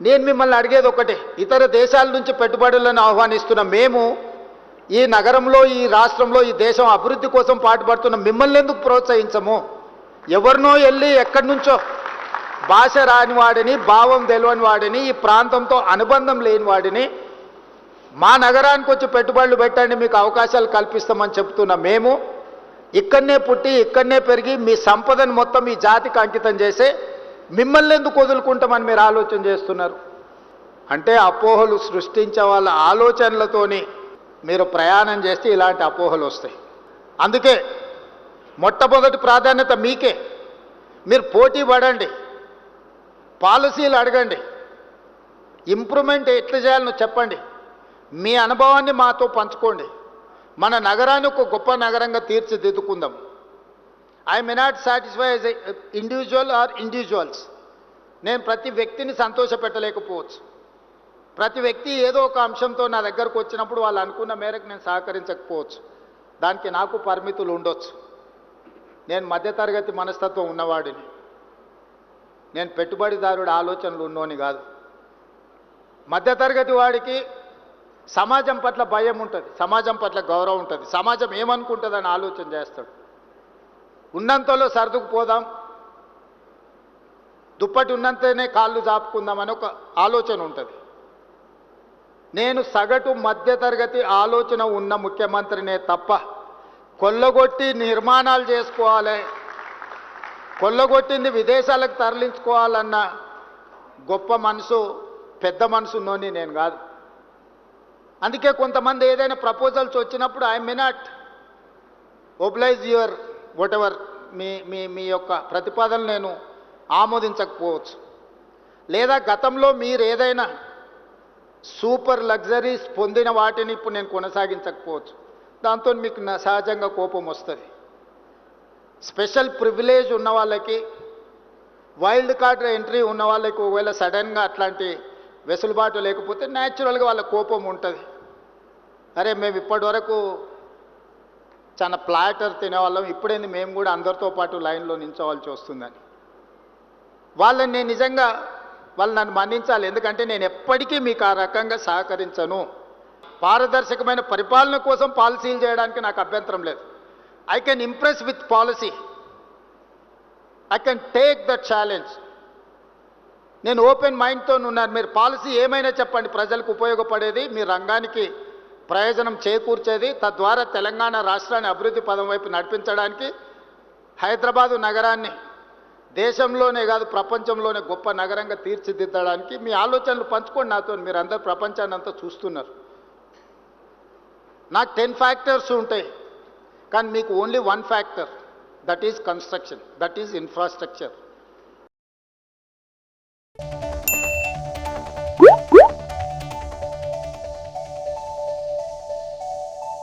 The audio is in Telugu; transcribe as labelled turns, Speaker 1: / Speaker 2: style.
Speaker 1: నేను మిమ్మల్ని అడిగేది ఒకటే. ఇతర దేశాల నుంచి పెట్టుబడులను ఆహ్వానిస్తున్న మేము ఈ నగరంలో ఈ రాష్ట్రంలో ఈ దేశం అభివృద్ధి కోసం పాటుపడుతున్న మిమ్మల్ని ఎందుకు ప్రోత్సహించము? ఎవరినో వెళ్ళి ఎక్కడి నుంచో భాష రాని వాడిని భావం తెలియని వాడిని ఈ ప్రాంతంతో అనుబంధం లేని వాడిని మా నగరానికి వచ్చి పెట్టుబడులు పెట్టండి మీకు అవకాశాలు కల్పిస్తామని చెప్తున్న మేము ఇక్కడనే పుట్టి ఇక్కడనే పెరిగి మీ సంపదను మొత్తం ఈ జాతికి అంకితం చేసే మిమ్మల్ని ఎందుకు వదులుకుంటామని మీరు ఆలోచన చేస్తున్నారు? అంటే అపోహలు సృష్టించే వాళ్ళ ఆలోచనలతోని మీరు ప్రయాణం చేస్తే ఇలాంటి అపోహలు వస్తాయి. అందుకే మొట్టమొదటి ప్రాధాన్యత మీకే. మీరు పోటీ పడండి. పాలసీలు అడగండి. ఇంప్రూవ్మెంట్ ఎట్లా చేయాలనో చెప్పండి. మీ అనుభవాన్ని మాతో పంచుకోండి. మన నగరాన్ని ఒక గొప్ప నగరంగా తీర్చిదిద్దుకుందాం. I may not satisfy as individual or individuals నేను ప్రతి వ్యక్తిని సంతోషపెట్టలేకపోవచ్చు. ప్రతి వ్యక్తి ఏదో ఒక అంశంతో నా దగ్గరకు వచ్చినప్పుడు వాళ్ళు అనుకున్న మేరకు నేను సహకరించకపోవచ్చు. దానికి నాకు పరిమితులు ఉండొచ్చు. నేను మధ్యతరగతి మనస్తత్వం ఉన్నవాడిని. నేను పెట్టుబడిదారుడు ఆలోచనలు ఉన్నోని కాదు. మధ్యతరగతి వాడికి సమాజం పట్ల భయం ఉంటుంది సమాజం పట్ల గౌరవం ఉంటుంది. సమాజం ఏమనుకుంటుందని ఆలోచన చేస్తాడు. ఉన్నంతలో సర్దుకుపోదాం. దుప్పటి ఉన్నంతనే కాళ్ళు చాపుకుందామని ఒక ఆలోచన ఉంటుంది. నేను సగటు మధ్యతరగతి ఆలోచన ఉన్న ముఖ్యమంత్రినే తప్ప కొల్లగొట్టి నిర్మాణాలు చేసుకోవాలి కొల్లగొట్టింది విదేశాలకు తరలించుకోవాలన్న గొప్ప మనసు పెద్ద మనసు నేను కాదు. అందుకే కొంతమంది ఏదైనా ప్రపోజల్స్ వచ్చినప్పుడు I may not oblige your whatever మీ మీ మీ యొక్క ప్రతిపాదన నేను ఆమోదించకపోవచ్చు. లేదా గతంలో మీరు ఏదైనా సూపర్ లగ్జరీస్ పొందిన వాటిని ఇప్పుడు నేను కొనసాగించకపోవచ్చు. దాంతో మీకు సహజంగా కోపం వస్తుంది. స్పెషల్ ప్రివిలేజ్ ఉన్న వాళ్ళకి వైల్డ్ కార్డ్ ఎంట్రీ ఉన్న వాళ్ళకి ఒకవేళ సడన్గా అట్లాంటి వెసులుబాటు లేకపోతే న్యాచురల్గా వాళ్ళ కోపం ఉంటుంది. అరే మేము ఇప్పటి వరకు చాలా ప్లాటర్ తినేవాళ్ళం. ఇప్పుడేంది? మేము కూడా అందరితో పాటు లైన్లో నించోవాల్సి వస్తుందని. వాళ్ళని నేను నిజంగా వాళ్ళు నన్ను మన్నించాలి. ఎందుకంటే నేను ఎప్పటికీ మీకు ఆ రకంగా సహకరించను. పారదర్శకమైన పరిపాలన కోసం పాలసీలు చేయడానికి నాకు అభ్యంతరం లేదు. I can impress with policy I can take the challenge నేను ఓపెన్ మైండ్తో ఉన్నాను మీరు పాలసీ ఏమైనా చెప్పండి. ప్రజలకు ఉపయోగపడేది మీ రంగానికి ప్రయోజనం చేకూర్చేది తద్వారా తెలంగాణ రాష్ట్రాన్ని అభివృద్ధి పదం వైపు నడిపించడానికి హైదరాబాదు నగరాన్ని దేశంలోనే కాదు ప్రపంచంలోనే గొప్ప నగరంగా తీర్చిదిద్దడానికి మీ ఆలోచనలు పంచుకోండి నాతో మీరు అందరు ప్రపంచాన్ని అంతా చూస్తున్నారు. నాకు టెన్ ఫ్యాక్టర్స్ ఉంటాయి కానీ మీకు only one factor that is construction that is infrastructure